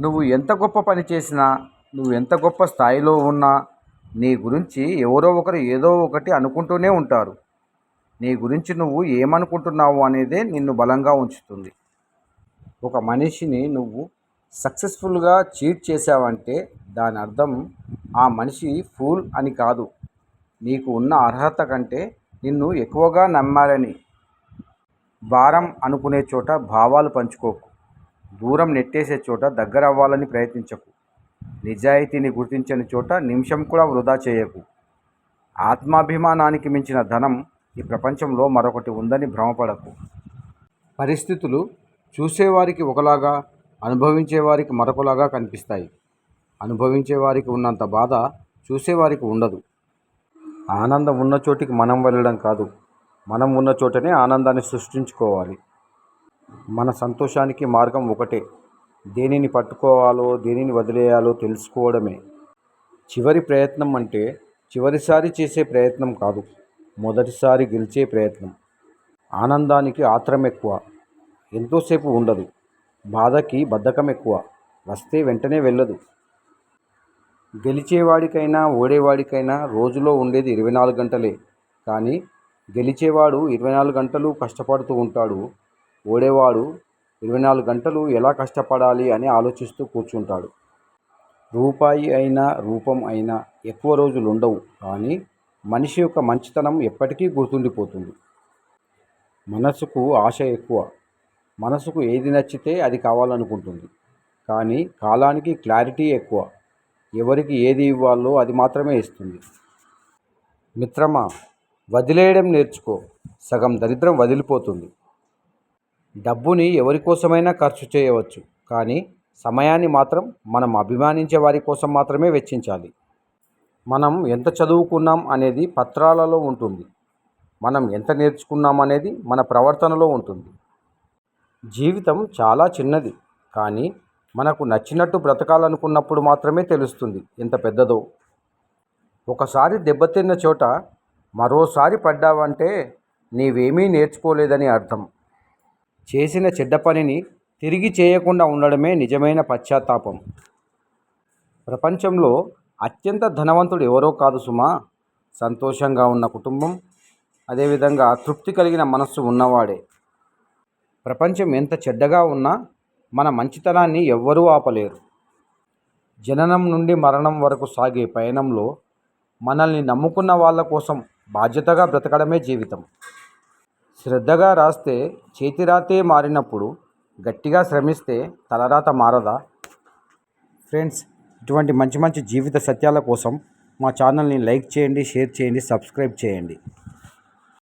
నువ్వు ఎంత గొప్ప పని చేసినా నువ్వు ఎంత గొప్ప స్థాయిలో ఉన్నా నీ గురించి ఎవరో ఒకరు ఏదో ఒకటి అనుకుంటూనే ఉంటారు. నీ గురించి నువ్వు ఏమనుకుంటున్నావు అనేదే నిన్ను బలంగా ఉంచుతుంది. ఒక మనిషిని నువ్వు సక్సెస్ఫుల్గా చీట్ చేసావంటే దాని అర్థం ఆ మనిషి ఫూల్ అని కాదు. నీకు ఉన్న అర్హత కంటే నిన్ను ఎక్కువగా నమ్మాలని. భారం అనుకునే చోట భావాలు పంచుకోకు. దూరం నెట్టేసే చోట దగ్గర అవ్వాలని ప్రయత్నించకు. నిజాయితీని గుర్తించని చోట నిమిషం కూడా వృధా చేయకు. ఆత్మాభిమానానికి మించిన ధనం ఈ ప్రపంచంలో మరొకటి ఉందని భ్రమపడకు. పరిస్థితులు చూసేవారికి ఒకలాగా అనుభవించేవారికి మరొకలాగా కనిపిస్తాయి. అనుభవించేవారికి ఉన్నంత బాధ చూసేవారికి ఉండదు. ఆనందం ఉన్న చోటికి మనం వెళ్ళడం కాదు. మనం ఉన్న చోటనే ఆనందాన్ని సృష్టించుకోవాలి. మన సంతోషానికి మార్గం ఒకటే. దేనిని పట్టుకోవాలో దేనిని వదిలేయాలో తెలుసుకోవడమే. చివరి ప్రయత్నం అంటే చివరిసారి చేసే ప్రయత్నం కాదు మొదటిసారి గెలిచే ప్రయత్నం. ఆనందానికి ఆత్రం ఎక్కువ. ఎంతోసేపు ఉండదు. బాధకి బద్ధకం ఎక్కువ. వస్తే వెంటనే వెళ్ళదు. గెలిచేవాడికైనా ఓడేవాడికైనా రోజులో ఉండేది ఇరవై నాలుగు గంటలే. కానీ గెలిచేవాడు ఇరవై నాలుగు గంటలు కష్టపడుతూ ఉంటాడు. ఓడేవాడు ఇరవై నాలుగు గంటలు ఎలా కష్టపడాలి అని ఆలోచిస్తూ కూర్చుంటాడు. రూపాయి అయినా రూపం అయినా ఎక్కువ రోజులు ఉండవు కానీ మనిషి యొక్క మంచితనం ఎప్పటికీ గుర్తుండిపోతుంది. మనసుకు ఆశ ఎక్కువ. మనసుకు ఏది నచ్చితే అది కావాలనుకుంటుంది. కానీ కాలానికి క్లారిటీ ఎక్కువ. ఎవరికి ఏది ఇవ్వాలో అది మాత్రమే ఇస్తుంది. మిత్రమా వదిలేయడం నేర్చుకో. సగం దరిద్రం వదిలిపోతుంది. డబ్బుని ఎవరికోసమైనా ఖర్చు చేయవచ్చు కానీ సమయాన్ని మాత్రం మనం అభిమానించే వారి కోసం మాత్రమే వెచ్చించాలి. మనం ఎంత చదువుకున్నాం అనేది పత్రాలలో ఉంటుంది. మనం ఎంత నేర్చుకున్నాం అనేది మన ప్రవర్తనలో ఉంటుంది. జీవితం చాలా చిన్నది కానీ మనకు నచ్చినట్టు బ్రతకాలనుకున్నప్పుడు మాత్రమే తెలుస్తుంది ఎంత పెద్దదో. ఒకసారి దెబ్బతిన్న చోట మరోసారి పడ్డావంటే నీవేమీ నేర్చుకోలేదని అర్థం. చేసిన చెడ్డ పనిని తిరిగి చేయకుండా ఉండడమే నిజమైన పశ్చాత్తాపం. ప్రపంచంలో అత్యంత ధనవంతుడు ఎవరో కాదు సుమా. సంతోషంగా ఉన్న కుటుంబం అదేవిధంగా తృప్తి కలిగిన మనస్సు ఉన్నవాడే. ప్రపంచం ఎంత చెడ్డగా ఉన్నా మన మంచితనాన్ని ఎవ్వరూ ఆపలేరు. జననం నుండి మరణం వరకు సాగే పయనంలో మనల్ని నమ్ముకున్న వాళ్ళ కోసం బాధ్యతగా బ్రతకడమే జీవితం. శ్రద్ధగా రాస్తే చేతిరాతే మారినప్పుడు గట్టిగా శ్రమిస్తే తలరాత మారదా? ఫ్రెండ్స్ ఇటువంటి మంచి మంచి జీవిత సత్యాల కోసం మా ఛానల్ని లైక్ చేయండి షేర్ చేయండి సబ్స్క్రైబ్ చేయండి.